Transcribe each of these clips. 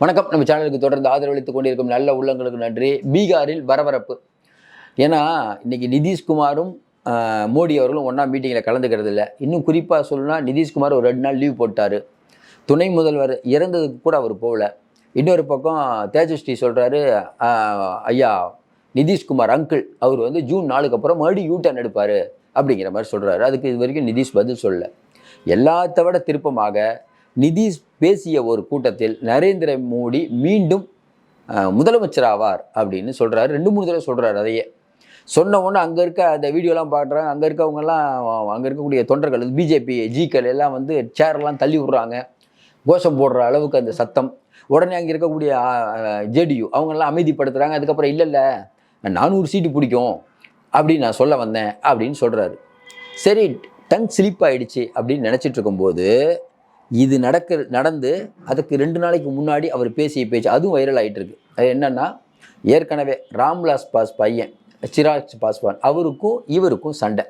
வணக்கம். நம்ம சேனலுக்கு தொடர்ந்து ஆதரவளித்துக் கொண்டிருக்கும் நல்ல உள்ளங்களுக்கு நன்றி. பீகாரில் பரபரப்பு ஏன்னா இன்னைக்கு நிதிஷ்குமாரும் மோடி அவர்களும் ஒன்றா மீட்டிங்கில் கலந்துக்கிறது இல்லை. இன்னும் குறிப்பாக சொல்லணும்னா நிதிஷ்குமார் ஒரு ரெண்டு நாள் லீவ் போட்டார். துணை முதல்வர் இறந்ததுக்கு கூட அவர் போகல. இன்னொரு பக்கம் தேஜஸ்ரீ சொல்கிறாரு ஐயா நிதிஷ்குமார் அங்கிள் அவர் வந்து ஜூன் நாளுக்கு அப்புறம் மறுபடியும் யூ டர்ன் எடுப்பார் அப்படிங்கிற மாதிரி சொல்கிறாரு அதுக்கு இது வரைக்கும் நிதிஷ் பதில் சொல்லலை. எல்லாத்த விட திருப்பமாக நிதிஷ் பேசிய ஒரு கூட்டத்தில் நரேந்திர மோடி மீண்டும் முதலமைச்சர் ஆவார் அப்படின்னு சொல்கிறாரு ரெண்டு மூணு தடவை சொல்கிறாரு அதையே. சொன்ன உடனே அங்கே இருக்க அந்த வீடியோலாம் பார்க்குறாங்க அங்கே இருக்கவங்கெல்லாம் அங்கே இருக்கக்கூடிய தொண்டர்கள் பிஜேபி ஜிக்கள் எல்லாம் வந்து சேர்லாம் தள்ளி விடுறாங்க. கோஷம் போடுற அளவுக்கு அந்த சத்தம். உடனே அங்கே இருக்கக்கூடிய ஜேடியு அவங்கெல்லாம் அமைதிப்படுத்துகிறாங்க அதுக்கப்புறம் இல்லை இல்லை நானூறு சீட்டு பிடிக்கும் அப்படின்னு நான் சொல்ல வந்தேன் அப்படின்னு சொல்கிறாரு சரி டங் ஸ்லிப் ஆகிடுச்சு அப்படின்னு நினச்சிட்டு இருக்கும்போது இது நடக்க நடந்து அதுக்கு ரெண்டு நாளைக்கு முன்னாடி அவர் பேசிய பேச்சு அதுவும் வைரல் ஆயிட்டு இருக்கு அது என்னென்னா ஏற்கனவே ராம்விலாஸ் பாஸ் பையன் சிராஜ் பாஸ்வான் அவருக்கும் இவருக்கும் சண்டை.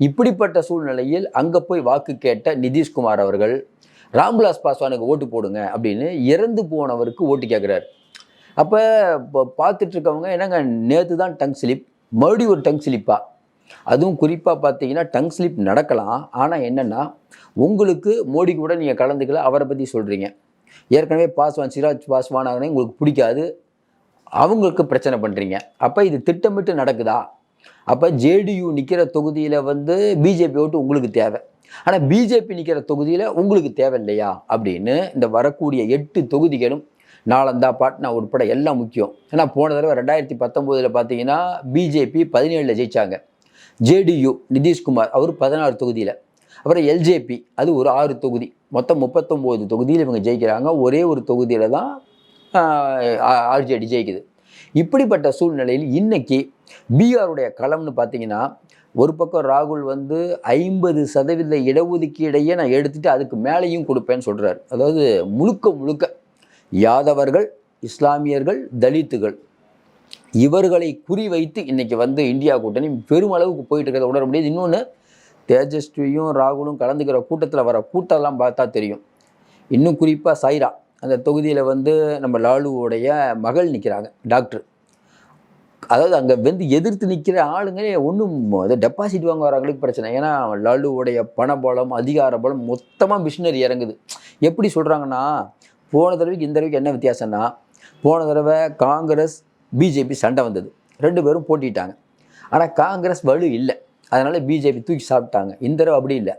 இப்படிப்பட்ட சூழ்நிலையில் அங்கே போய் வாக்கு கேட்ட நிதிஷ்குமார் அவர்கள் ராம்விலாஸ் பாஸ்வானுக்கு ஓட்டு போடுங்க அப்படின்னு இறந்து போனவருக்கு ஓட்டு கேட்குறாரு அப்போ இப்போ பார்த்துட்ருக்கவங்க என்னங்க நேற்று தான் டங் ஸ்லிப் மறுபடியும் ஒரு டங் ஸ்லிப்பா? அதுவும் குறிப்பாக பார்த்தீங்கன்னா டங் ஸ்லிப் நடக்கலாம். ஆனால் என்னென்னா உங்களுக்கு மோடி கூட நீங்கள் கலந்துக்கல அவரை பற்றி சொல்கிறீங்க ஏற்கனவே பாஸ்வான் சிராஜ் பாஸ்வான் அவனை உங்களுக்கு பிடிக்காது. அவங்களுக்கு பிரச்சனை பண்ணுறீங்க அப்போ இது திட்டமிட்டு நடக்குதா? அப்போ ஜேடியு நிற்கிற தொகுதியில் வந்து பிஜேபி ஓட்டு உங்களுக்கு தேவை. ஆனால் பிஜேபி நிற்கிற தொகுதியில் உங்களுக்கு தேவை இல்லையா? அப்படின்னு இந்த வரக்கூடிய எட்டு தொகுதிகளும் நாலந்தா பாட்னா உட்பட எல்லாம் முக்கியம். ஏன்னா போன தடவை ரெண்டாயிரத்தி பத்தொம்போதில் பார்த்தீங்கன்னா பிஜேபி பதினேழில் ஜெயிச்சாங்க. ஜேடியு நிதிஷ்குமார் அவர் பதினாறு தொகுதியில். அப்புறம் எல்ஜேபி அது ஒரு ஆறு தொகுதி. மொத்தம் முப்பத்தொம்போது தொகுதியில் இவங்க ஜெயிக்கிறாங்க. ஒரே ஒரு தொகுதியில் தான் ஆர்ஜேடி ஜெயிக்குது. இப்படிப்பட்ட சூழ்நிலையில் இன்னைக்கு பீகாருடைய களம்னு பார்த்தீங்கன்னா ஒரு பக்கம் ராகுல் வந்து ஐம்பது சதவீத இடஒதுக்கீடையே நான் எடுத்துட்டு அதுக்கு மேலேயும் கொடுப்பேன்னு சொல்கிறார் அதாவது முழுக்க முழுக்க யாதவர்கள் இஸ்லாமியர்கள் தலித்துகள். இவர்களை குறிவைத்து இன்றைக்கி வந்து இந்தியா கூட்டணி பெருமளவுக்கு போயிட்டு இருக்கிறத உணர முடியாது. இன்னொன்று தேஜஸ்வியும் ராகுலும் கலந்துக்கிற கூட்டத்தில் வர கூட்டம்லாம் பார்த்தா தெரியும். இன்னும் குறிப்பாக சைரா அந்த தொகுதியில் வந்து நம்ம லாலுவோடைய மகள் நிற்கிறாங்க டாக்டர். அதாவது அங்கே வந்து எதிர்த்து நிற்கிற ஆளுங்களே ஒன்றும் அது டெபாசிட் வாங்க வரவங்களுக்கு பிரச்சனை. ஏன்னா லாலுவோடைய பணபலம் அதிகார பலம் மொத்தமாக மிஷினரி இறங்குது. எப்படி சொல்கிறாங்கன்னா போன தடவைக்கு இந்த தடவைக்கு என்ன வித்தியாசம்னா போன தடவை காங்கிரஸ் பிஜேபி சண்டை வந்தது. ரெண்டு பேரும் போட்டிட்டாங்க. ஆனால் காங்கிரஸ் வலு இல்லை. அதனால் பிஜேபி தூக்கி சாப்பிட்டாங்க. இந்த தடவை அப்படி இல்லை.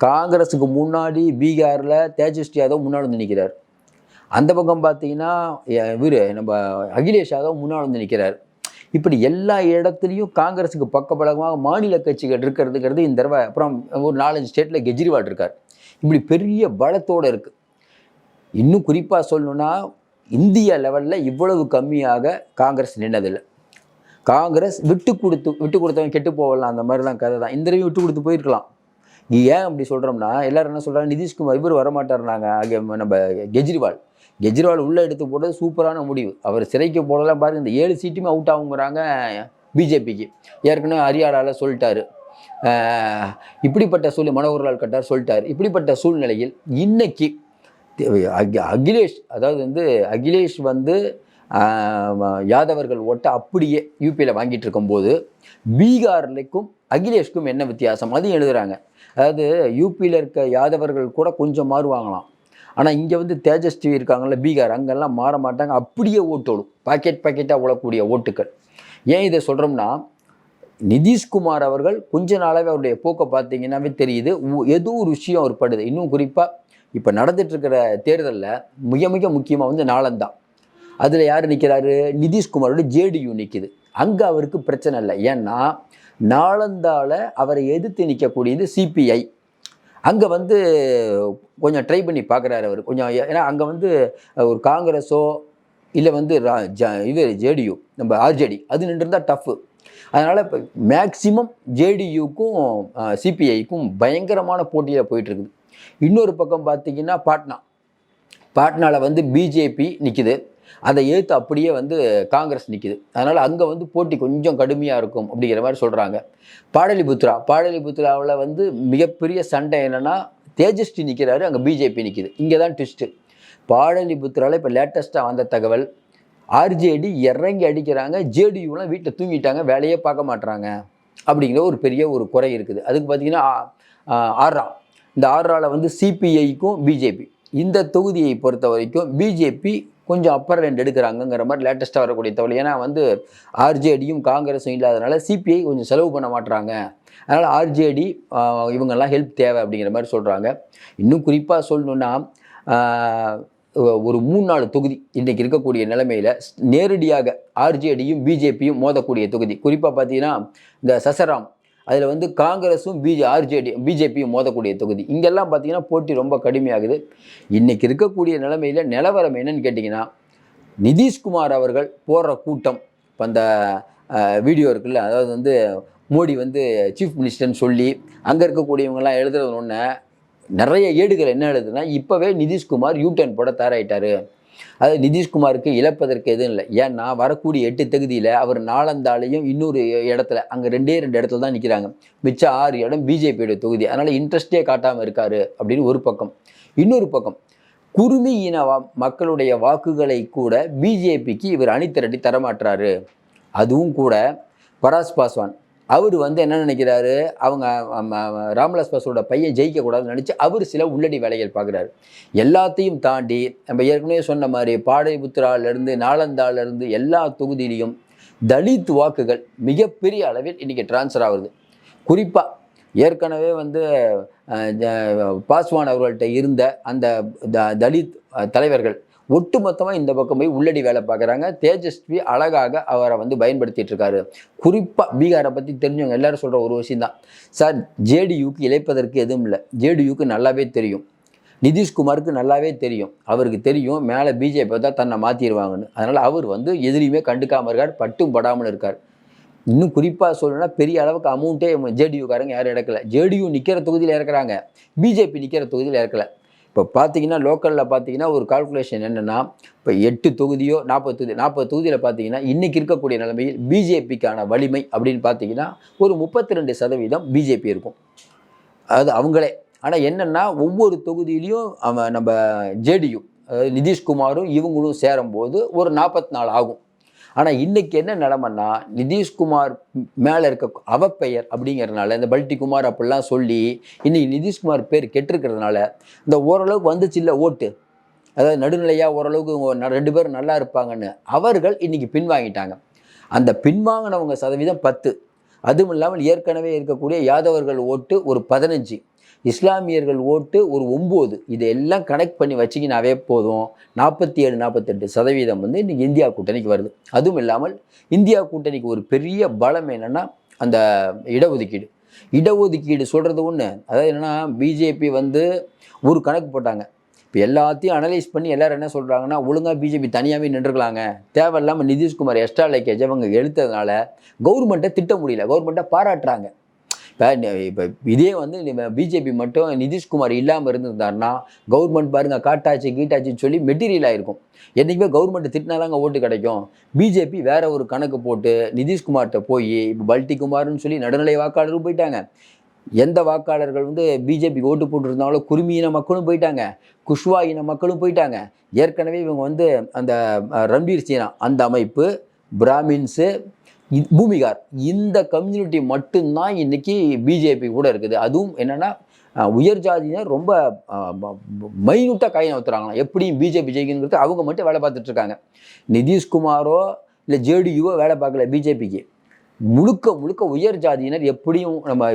காங்கிரஸுக்கு முன்னாடி பீகாரில் தேஜஸ்வி யாதவ் முன்னாடி வந்து நிற்கிறார் அந்த பக்கம் பார்த்தீங்கன்னா இவர் நம்ம அகிலேஷ் யாதவ் முன்னாடி வந்து நிற்கிறார் இப்படி எல்லா இடத்துலையும் காங்கிரஸுக்கு பக்கபலமாக மாநில கட்சிகள் இருக்கிறதுங்கிறது இந்த தடவை அப்புறம் ஒரு நாலஞ்சு ஸ்டேட்டில் கெஜ்ரிவால் இருக்கார். இப்படி பெரிய பலத்தோடு இருக்குது இன்னும் குறிப்பாக சொல்லணுன்னா இந்திய லெவலில் இவ்வளவு கம்மியாக காங்கிரஸ் நின்னதில்லை. காங்கிரஸ் விட்டு கொடுத்து விட்டு கொடுத்தவன் கெட்டு போகலாம் அந்த மாதிரி தான் கதை தான். இந்த விட்டு கொடுத்து போயிருக்கலாம். நீ ஏன் அப்படி சொல்கிறோம்னா எல்லாரும் என்ன சொல்கிறாங்க நிதிஷ்குமார் இவர் வரமாட்டார்னாங்க ஆகிய நம்ம கெஜ்ரிவால். கெஜ்ரிவால் உள்ளே எடுத்து போட்டது சூப்பரான முடிவு. அவர் சிறைக்கு போடலாம் பாருங்க இந்த ஏழு சீட்டுமே அவுட் ஆகுங்கிறாங்க பிஜேபிக்கு. ஏற்கனவே ஹரியானாவில் சொல்லிட்டாரு. இப்படிப்பட்ட சூழ்நிலை மனோகர்லால் கட்டார் சொல்லிட்டார். இப்படிப்பட்ட சூழ்நிலையில் இன்னைக்கு அகிலேஷ் அதாவது வந்து அகிலேஷ் வந்து யாதவர்கள் ஓட்ட அப்படியே யூபியில் வாங்கிட்டு இருக்கும்போது பீகார்லைக்கும் அகிலேஷ்க்கும் என்ன வித்தியாசம்? அதையும் எழுதுகிறாங்க அதாவது யூபியில் இருக்க யாதவர்கள் கூட கொஞ்சம் மாறுவாங்களாம். ஆனால் இங்கே வந்து தேஜஸ்வி இருக்காங்கல்ல பீகார் அங்கெல்லாம் மாற மாட்டாங்க. அப்படியே ஓட்டோடும் பாக்கெட் பாக்கெட்டாக ஓடக்கூடிய ஓட்டுக்கள் ஏன் இதை சொல்கிறோம்னா நிதிஷ்குமார் அவர்கள் கொஞ்ச நாளாகவே அவருடைய போக்கை பார்த்தீங்கன்னாவே தெரியுது. உ- ஏதோ ஒரு விஷயம் அவர் படுது இன்னும் குறிப்பாக இப்போ நடந்துட்டுருக்கிற தேர்தலில் மிக மிக முக்கியமாக வந்து நாளந்தான் அதில் யார் நிற்கிறாரு நிதிஷ்குமாரோட ஜேடியு நிற்கிது அங்கே அவருக்கு பிரச்சனை இல்லை. ஏன்னா நாளந்தால அவரை எதிர்த்து நிற்கக்கூடியது சிபிஐ அங்கே வந்து கொஞ்சம் ட்ரை பண்ணி பார்க்குறாரு அவர். கொஞ்சம் ஏன்னா அங்கே வந்து ஒரு காங்கிரஸோ இல்லை வந்து ரா- ஜ- இது ஜேடியு நம்ம ஆர்ஜேடி அது நின்றுருந்தால் டஃப்பு அதனால் இப்போ மேக்சிமம் ஜேடியுக்கும் சிபிஐக்கும் பயங்கரமான போட்டியில் போயிட்டுருக்குது. இன்னொரு பக்கம் பார்த்தீங்கன்னா பாட்னா. பாட்னாவில் வந்து பிஜேபி நிற்கிது அதை ஏற்று அப்படியே வந்து காங்கிரஸ் நிற்கிது அதனால் அங்கே வந்து போட்டி கொஞ்சம் கடுமையாக இருக்கும் அப்படிங்கிற மாதிரி சொல்கிறாங்க பாடலிபுத்ரா. பாடலிபுத்ராவில் வந்து மிகப்பெரிய சண்டை என்னென்னா தேஜஸ்வி நிற்கிறாரு அங்கே பிஜேபி நிற்கிது இங்கே தான் ட்விஸ்ட்டு பாடலிபுத்ராவில் இப்போ லேட்டஸ்ட்டாக வந்த தகவல் ஆர்ஜேடி இறங்கி அடிக்கிறாங்க. ஜேடியூலாம் வீட்டில் தூங்கிட்டாங்க வேலையே பார்க்க மாட்றாங்க. அப்படிங்கிற ஒரு பெரிய ஒரு குறை இருக்குது. அதுக்கு பார்த்தீங்கன்னா ஆர்ரா இந்த ஆர்ராவில் வந்து சிபிஐக்கும் பிஜேபி இந்த தொகுதியை பொறுத்த வரைக்கும் பிஜேபி கொஞ்சம் அப்பர் ரெண்டு எடுக்கிறாங்கங்கிற மாதிரி லேட்டஸ்ட்டாக வரக்கூடிய தகவல். ஏன்னா வந்து ஆர்ஜேடியும் காங்கிரஸும் இல்லாதனால சிபிஐ கொஞ்சம் செலவு பண்ண மாட்டுறாங்க அதனால் ஆர்ஜேடி இவங்கெல்லாம் ஹெல்ப் தேவை அப்படிங்கிற மாதிரி சொல்கிறாங்க இன்னும் குறிப்பாக சொல்லணுன்னா ஒரு மூணு நாலு தொகுதி இன்றைக்கி இருக்கக்கூடிய நிலைமையில் நேரடியாக ஆர்ஜேடியும் பிஜேபியும் மோதக்கூடிய தொகுதி. குறிப்பாக பார்த்தீங்கன்னா இந்த சசராம் அதில் வந்து காங்கிரஸும் பிஜே ஆர்ஜேடி பிஜேபியும் மோதக்கூடிய தொகுதி. இங்கெல்லாம் பார்த்தீங்கன்னா போட்டி ரொம்ப கடுமையாகுது. இன்றைக்கி இருக்கக்கூடிய நிலைமையில் நிலவரம் என்னன்னு கேட்டிங்கன்னா நிதிஷ்குமார் அவர்கள் போடுற கூட்டம். இப்போ அந்த வீடியோ இருக்குல்ல அதாவது வந்து மோடி வந்து சீஃப் மினிஸ்டர்னு சொல்லி அங்கே இருக்கக்கூடியவங்கெல்லாம் எழுதுறது ஒன்று நிறைய ஏடுகள் என்ன எழுதுனா இப்போவே நிதிஷ்குமார் யூ டர்ன் போட தயாராகிட்டார் அது நிதிஷ்குமாருக்கு இழப்பதற்கு எதுவும் இல்லை. ஏன்னா வரக்கூடிய எட்டு தகுதியில் அவர் நாலந்தாலையும் இன்னொரு இடத்துல அங்கே ரெண்டே ரெண்டு இடத்துல தான் நிற்கிறாங்க மிச்சம் ஆறு இடம் பிஜேபியோட தொகுதி. அதனால் இன்ட்ரெஸ்டே காட்டாமல் இருக்காரு அப்படின்னு ஒரு பக்கம். இன்னொரு பக்கம் குருமி இன மக்களுடைய வாக்குகளை கூட பிஜேபிக்கு இவர் அணித்திரட்டி தரமாட்டுறாரு அதுவும் கூட பராஸ் பாஸ்வான். அவர் வந்து என்ன நினைக்கிறாரு? அவங்க அம், ராம்விலாஸ் பாஸ்வானோட பையன் ஜெயிக்கக்கூடாதுன்னு நினச்சி அவர் சில உள்ளடி வேலைகள் பார்க்குறாரு எல்லாத்தையும் தாண்டி நம்ம ஏற்கனவே சொன்ன மாதிரி பாடலிபுத்திராலேருந்து நாளந்தாலேருந்து எல்லா தொகுதியிலையும் தலித் வாக்குகள் மிகப்பெரிய அளவில் இன்றைக்கி ட்ரான்ஸ்ஃபர் ஆகுது. குறிப்பாக ஏற்கனவே வந்து பாஸ்வான் அவர்கள்ட்ட இருந்த அந்த த- தலித் தலைவர்கள் ஒட்டுமொத்தமாக இந்த பக்கம் போய் உள்ளடி வேலை பார்க்குறாங்க. தேஜஸ்வி அழகாக அவரை வந்து பயன்படுத்திட்டு இருக்காரு. குறிப்பாக பீகாரை பற்றி தெரிஞ்சவங்க எல்லாரும் சொல்கிற ஒரு விஷயம் தான். சார் ஜேடியூக்கு இழைப்பதற்கு எதுவும் இல்லை. ஜேடியூக்கு நல்லாவே தெரியும். நிதிஷ்குமாருக்கு நல்லாவே தெரியும். அவருக்கு தெரியும். மேலே பிஜேபி தான் தன்னை மாற்றிடுவாங்கன்னு அதனால் அவர் வந்து எதிரியுமே கண்டுக்காமல் இருக்கார். பட்டும் படாமல் இருக்கார். இன்னும் குறிப்பாக சொல்லணும்னா பெரிய அளவுக்கு அமௌண்ட்டே ஜேடியூக்காரங்க யாரும் இறக்கல ஜேடியூ நிற்கிற தொகுதியில் இறக்குறாங்க. பிஜேபி நிற்கிற தொகுதியில் இறக்கல. இப்போ பார்த்தீங்கன்னா லோக்கலில் பார்த்தீங்கன்னா ஒரு கால்குலேஷன் என்னென்னா இப்போ எட்டு தொகுதியோ நாற்பது தொகுதி நாற்பது தொகுதியில் பார்த்தீங்கன்னா இன்றைக்கி இருக்கக்கூடிய நிலைமையில் பிஜேபிக்கான வலிமை அப்படின்னு பார்த்தீங்கன்னா ஒரு முப்பத்தி ரெண்டு சதவீதம் பிஜேபி இருக்கும். அது அவங்களே. ஆனால் என்னென்னா ஒவ்வொரு தொகுதியிலையும் அவன் நம்ம ஜேடியு அதாவது நிதிஷ்குமாரும் இவங்களும் சேரும்போது ஒரு நாற்பத்தி நாலு ஆகும். ஆனால் இன்னைக்கு என்ன நிலமைன்னா நிதிஷ்குமார் மேலே இருக்க அவப்பெயர் அப்படிங்கிறதுனால இந்த பல்டி குமார் அப்படிலாம் சொல்லி இன்னைக்கு நிதிஷ்குமார் பேர் கெட்டிருக்கிறதுனால இந்த ஓரளவுக்கு வந்துச்சு இல்லை ஓட்டு. அதாவது நடுநிலையாக ஓரளவுக்கு ந- ரெண்டு பேரும் நல்லா இருப்பாங்கன்னு அவர்கள் இன்றைக்கி பின்வாங்கிட்டாங்க. அந்த பின்வாங்கினவங்க சதவீதம் பத்து. அதுவும் இல்லாமல் ஏற்கனவே இருக்கக்கூடிய யாதவர்கள் ஓட்டு ஒரு பதினஞ்சு. இஸ்லாமியர்கள் ஓட்டு ஒரு ஒம்பது. இதையெல்லாம் கனெக்ட் பண்ணி வச்சிங்கனாவே போதும். நாற்பத்தி ஏழு நாற்பத்தெட்டு சதவீதம் வந்து இன்றைக்கி இந்தியா கூட்டணிக்கு வருது. அதுவும் இல்லாமல் இந்தியா கூட்டணிக்கு ஒரு பெரிய பலம் என்னென்னா அந்த இடஒதுக்கீடு. இடஒதுக்கீடு சொல்கிறது ஒன்று அதாவது என்னென்னா பிஜேபி வந்து ஒரு கணக்கு போட்டாங்க. இப்போ எல்லாத்தையும் அனலைஸ் பண்ணி எல்லோரும் என்ன சொல்கிறாங்கன்னா ஒழுங்காக பிஜேபி தனியாகவே நின்றுக்கலாங்க தேவையில்லாமல் நிதிஷ்குமார் எக்ஸ்ட்ரா லைக்கேஜ் அவங்க எழுத்ததுனால கவர்மெண்ட்டை திட்ட முடியல. கவர்மெண்ட்டை பாராட்டுறாங்க. இப்போ இப்போ இதே வந்து பிஜேபி மட்டும் நிதிஷ்குமார் இல்லாமல் இருந்திருந்தாருன்னா கவர்மெண்ட் பாருங்க காட்டாச்சு கீட்டாச்சின்னு சொல்லி மெட்டீரியல் ஆகிருக்கும் என்றைக்குமே கவர்மெண்ட் திட்டினாதாங்க ஓட்டு கிடைக்கும். பிஜேபி வேற ஒரு கணக்கு போட்டு நிதிஷ்குமார்கிட்ட போய் இப்போ பல்டிகுமார்னு சொல்லி நடுநிலை வாக்காளரும் போயிட்டாங்க. எந்த வாக்காளர்கள் வந்து பிஜேபிக்கு ஓட்டு போட்டிருந்தாங்களோ குருமி இன மக்களும் போயிட்டாங்க. குஷ்வா இன மக்களும் போயிட்டாங்க. ஏற்கனவே இவங்க வந்து அந்த அஹ், ரன்பீர் சீனா அந்த அமைப்பு பிராமின்ஸு பூமிகார். இந்த கம்யூனிட்டி மட்டும்தான் இன்னைக்கு பிஜேபி கூட இருக்குது. அதுவும் என்னென்னா உயர் ஜாதியினர் ரொம்ப மைனூட்டாக கை நவுத்துறாங்களாம். எப்படியும் பிஜேபி ஜெயிக்கணுங்கிறது அவங்க மட்டும் வேலை பார்த்துட்ருக்காங்க நிதிஷ்குமாரோ இல்லை ஜேடியூவோ வேலை பார்க்கல பிஜேபிக்கு முழுக்க முழுக்க உயர் ஜாதியினர் எப்படியும் நம்ம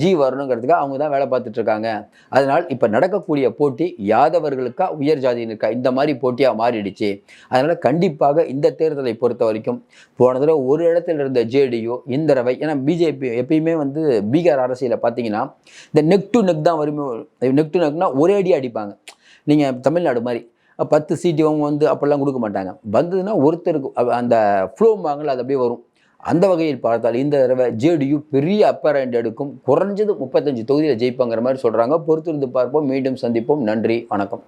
ஜி வரணுங்கிறதுக்காக அவங்க தான் வேலை பார்த்துட்டு இருக்காங்க அதனால் இப்போ நடக்கக்கூடிய போட்டி யாதவர்களுக்கா உயர் ஜாதியினருக்கா? இந்த மாதிரி போட்டியாக மாறிடுச்சு. அதனால் கண்டிப்பாக இந்த தேர்தலை பொறுத்த வரைக்கும் போன தடவை ஒரு இடத்துல இருந்த ஜேடியு இந்த தடவை ஏன்னா பிஜேபி எப்பயுமே வந்து பீகார் அரசியலில் பார்த்தீங்கன்னா இந்த நெக் டு நெக் தான் வருமே நெக் டு நெக்னா ஒரே அடி அடிப்பாங்க. நீங்கள் தமிழ்நாடு மாதிரி பத்து சீட்டு அவங்க வந்து அப்படிலாம் கொடுக்க மாட்டாங்க. வந்ததுன்னா ஒருத்தருக்கு அந்த ஃப்ளோ வாங்கல அது அப்படியே வரும். அந்த வகையில் பார்த்தால் இந்த தடவை ஜேடியு பெரிய அப்பர் ஹேண்ட் எடுக்கும். குறைஞ்சது முப்பத்தஞ்சு தொகுதியில் ஜெயிப்பாங்கிற மாதிரி சொல்கிறாங்க பொறுத்திருந்து பார்ப்போம். மீண்டும் சந்திப்போம். நன்றி. வணக்கம்.